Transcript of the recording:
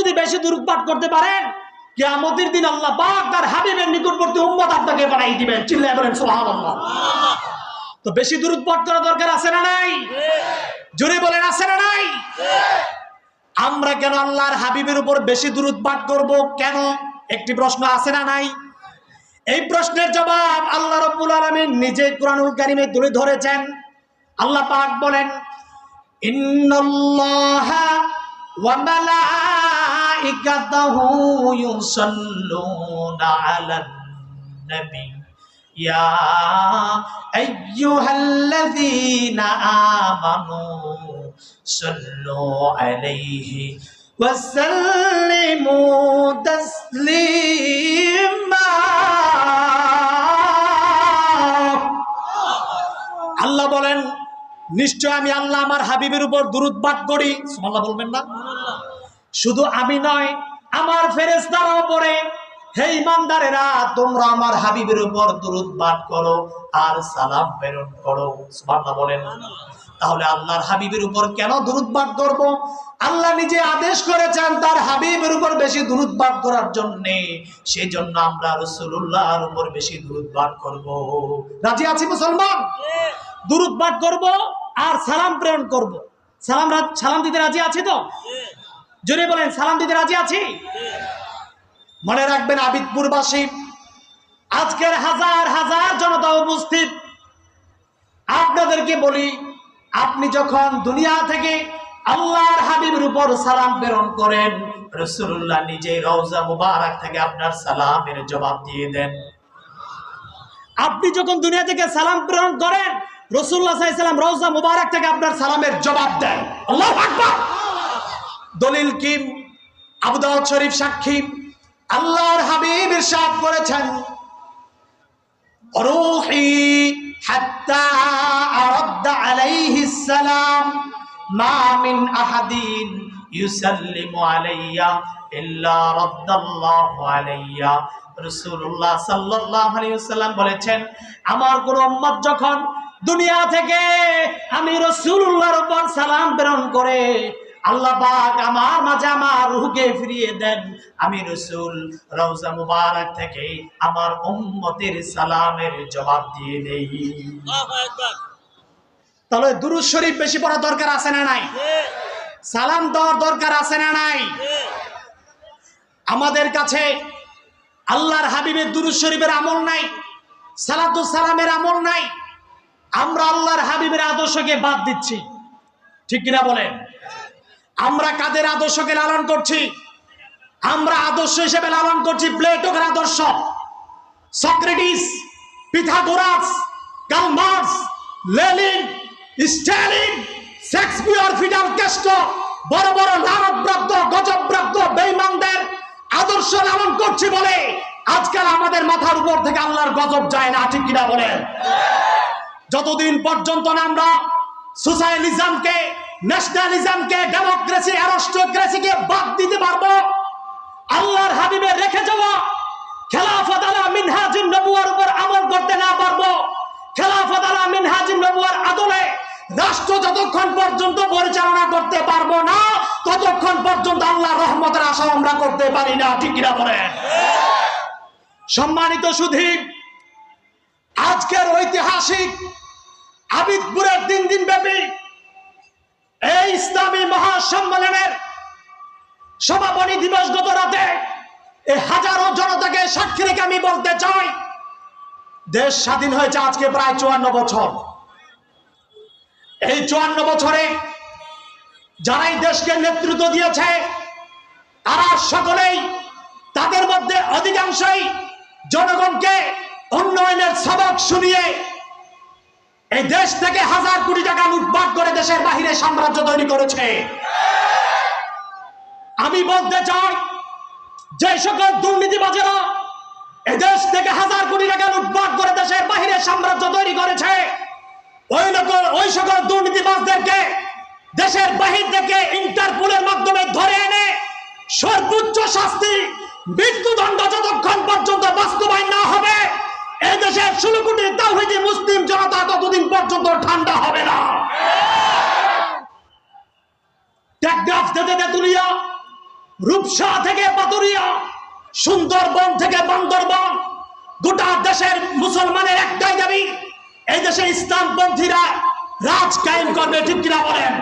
যদি বেশি দূরত পাঠ করতে পারেন কিয়ামতের দিন আল্লাহ পাক তার হাবিবের নিকটবর্তী উম্মত আপনাকে বানাই দিবেন। চিল্লায় বলেন, সুবহানাল্লাহ। তো বেশি দূরত পাঠ করা দরকার আছে না নাই? জোরে বলেন, আছে না নাই? আমরা কেন আল্লাহর হাবিবের উপর বেশি দূরত পাঠ করব? কেন? একটি প্রশ্ন আছে না নাই? এই প্রশ্নের জবাব আল্লাহ রব্বুল আলমিন নিজে কোরআনুল কারিমে তুলে ধরেছেন। আল্লাহ পাক বলেন, ইন্নাল্লাহা ওয়া মালাইকাতাহু ইউসাল্লুনা আলান নবী ইয়া আইয়ুহাল্লাযীনা আমানু সাল্লু আলাইহি ওয়া সাল্লিমু তাসলিমা আল্লাহ বলেন, নিশ্চয় আমি আল্লাহ আমার হাবিবের উপর দুরুদ পাঠ করি। সুবহানাল্লাহ বলবেন না? শুধু আমি নয় আমার ফেরেশতারাও পড়ে হে ইমানদারেরা তোমরা আমার হাবিবের উপর দুরুদ পাঠ করো আর সালাম প্রেরণ করো। সুবহানাল্লাহ বলেন। তাহলে আল্লাহর হাবিবের উপর কেন দুরুদ পাঠ করব আল্লাহ নিজে আদেশ করেছেন তার হাবিবের উপর বেশি দুরুদ পাঠ করার জন্য। সেই জন্য আমরা রাসূলুল্লাহর উপর বেশি দুরুদ পাঠ করব। রাজি আছি মুসলমান? দুরুদ পাঠ করব আর সালাম প্রেরণ করব। সালাম সালাম দিতে রাজি আছি তো? জোরে বলেন, সালাম দিতে রাজি আছি? মনে রাখবেন আবিদপুরবাসী আজকের হাজার হাজার জনতা উপস্থিত। আপনাদেরকে বলি, আপনি যখন দুনিয়া থেকে আল্লাহর হাবিবের উপর সালাম প্রেরণ করেন রসুল্লাহ নিজে রওজা মুবারক থেকে আপনার সালামের জবাব দিয়ে দেন। আপনি যখন দুনিয়া থেকে সালাম প্রেরণ করেন রসুল্লাহ সাল্লাম রওজা মুবারক থেকে আপনার সালামের জবাব দেন। আল্লাহ আকবার! দলিল কি? আবুদাউদ শরীফ সাক্ষী। আল্লাহর হাবিব ইরশাদ করেছেন। বলেছেন, আমার কোন যখন দুনিয়া থেকে আমি রাসূলুল্লাহর সালাম প্রেরণ করে আল্লাহ পাক আমার মাঝে আমার রুহকে ফিরিয়ে দেন। আমি রসুল রওজা মুবারক থেকে আমার উম্মতের সালামের জবাব দিয়ে দেই। তাহলে দুরুদ শরীফ বেশি পড়া দরকার আছে না নাই? সালাম দেওয়ার দরকার আছে না নাই? আমাদের কাছে আল্লাহর হাবিবের দুরুদ শরীফের আমল নাই সালাতু সালামের আমল নাই। আমরা আল্লাহর হাবিবের আদর্শকে বাদ দিচ্ছি। ঠিক কিনা বলেন? আমরা কাদের আদর্শকে লালন করছি? আমরা আদর্শ হিসেবে লালন করছি প্লেটোকের আদর্শ। Socrates, Pythagoras Karl Marx Lenin, Stalin, Shakespeare, Fidel Castro, বড় বড় লালনপ্রাপ্ত গজবপ্রাপ্ত বেইমানদের আদর্শ লালন করছি বলে আজকাল আমাদের মাথার উপর থেকে আল্লাহর গজব যায় না, ঠিক কিনা বলেন? যতদিন পর্যন্ত না আমরা সোশ্যালিজমকে ন্যাশনালিজমকে, ডেমোক্রেসি, অ্যারোস্টোক্রেসিকে বাদ দিতে পারব। আল্লাহর হাবিবের রেখে যাওয়া খেলাফত আলা মিনহাজুন নবুয়ার উপর আমল করতে না পারব। খেলাফত আলা মিনহাজুন নবুয়ার আদলে রাষ্ট্র যতক্ষণ পর্যন্ত পরিচালনা করতে পারব না, ততক্ষণ পর্যন্ত আল্লাহ রহমতের আশা আমরা করতে পারি না। ঠিক কিনা বলেন? সম্মানিত সুধী আজকের ঐতিহাসিক আবিদপুরের দিন দিন ব্যাপী ইসলামী মহাসম্মেলনের সমাপনী দিবস গত রাতে এই হাজারো জনতাকে সাক্ষী রেখে আমি বলতে চাই, দেশ স্বাধীন হয়েছে আজকে প্রায় চুয়ান্ন বছর। এই চুয়ান্ন বছরে যারাই দেশকে নেতৃত্ব দিয়েছে, তারা সকলেই তাদের মধ্যে অধিকাংশই জনগণকে উন্নয়নের সবক শুনিয়ে এই দেশ থেকে হাজার কোটি টাকা লুটপাট করে দেশের বাহিরে সাম্রাজ্য তৈরি করেছে। আমি বলতে চাই, যে সকল দুর্নীতিবাজেরা এই দেশ থেকে হাজার কোটি টাকা লুটপাট করে দেশের বাহিরে সাম্রাজ্য তৈরি করেছে, ওই লোক ওই সকল দুর্নীতিবাজদেরকে দেশের বাহির থেকে ইন্টারপোলের মাধ্যমে ধরে এনে সর্বোচ্চ শাস্তি মৃত্যুদণ্ড যতক্ষণ পর্যন্ত বাস্তবায়ন না হবে। এই দেশের ষোলো কোটি তাওহিদি মুসলিম জনতা ততদিন পর্যন্ত ঠান্ডা হবে না। টেকগ্রাফ দিতে তুলিয়া রূপসা থেকে পাতুরিয়া, সুন্দরবন থেকে বান্দরবন, গোটা দেশের মুসলমানের একটাই দাবি, এই দেশে ইসলামপন্থীরা রাজ কায়েম করবে, ঠিক কিনা বলেন?